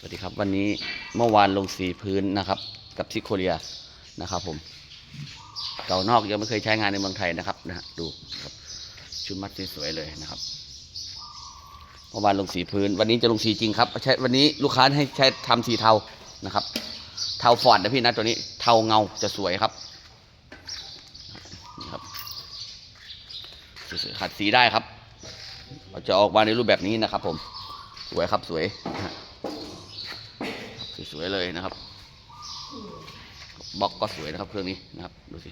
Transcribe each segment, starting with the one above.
สวัสดีครับวันนี้เมื่อวานลงสีพื้นนะครับ กับซิโคเรียนะครับ ผม เก่านอกยังไม่เคยใช้งานในเมืองไทยนะครับนะฮะดูครับชุดมัดสวยๆเลยนะครับเมื่อวานลงสีพื้น วันนี้จะลงสีจริงครับใช้วันนี้ลูกค้าให้ใช้ทำสีเทานะครับ เทาฟอร์ดนะพี่นะตัวนี้เทาเงาจะสวยครับนี่ครับสวยๆขัดสีได้ครับจะออกมาในรูปแบบนี้นะครับ ผมสวยครับสวยนะ สวยๆเลยนะครับบล็อกก็สวยนะครับเครื่องนี้นะครับดูสิ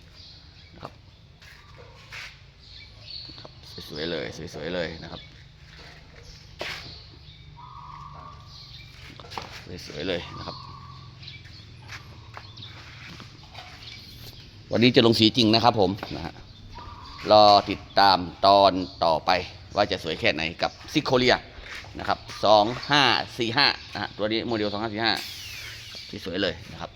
นะครับครับสวยๆเลยสวยๆเลยนะครับสวยๆเลยนะครับ วันนี้จะลงสีจริงนะครับผมนะฮะรอติดตามตอนต่อไปว่าจะสวยแค่ไหนกับซิโคเลียนะครับสองห้าสี่ห้านะฮะตัวนี้โมเดลสองห้าสี่ห้า สวยเลยนะครับ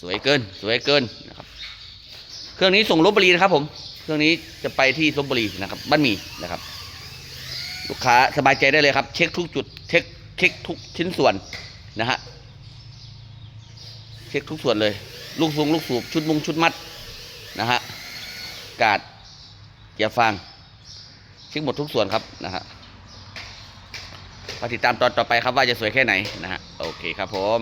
สวยเกินสวยเกินนะครับ เครื่องนี้ส่งลบบุรีนะครับ ผม เครื่องนี้จะไปที่ลบบุรีนะครับ บ้านมีนะครับ ลูกค้าสบายใจได้เลยครับ เช็คทุกจุดเช็คเช็คทุกชิ้นส่วนนะฮะเช็คทุกส่วนเลย ลูกสูงลูกสูบชุดมุงชุดมัดนะฮะกาดเกียร์ฟางเช็คหมดทุกส่วนครับนะฮะ มาติดตามตอนต่อไปครับว่าจะสวยแค่ไหนนะฮะโอเคครับผม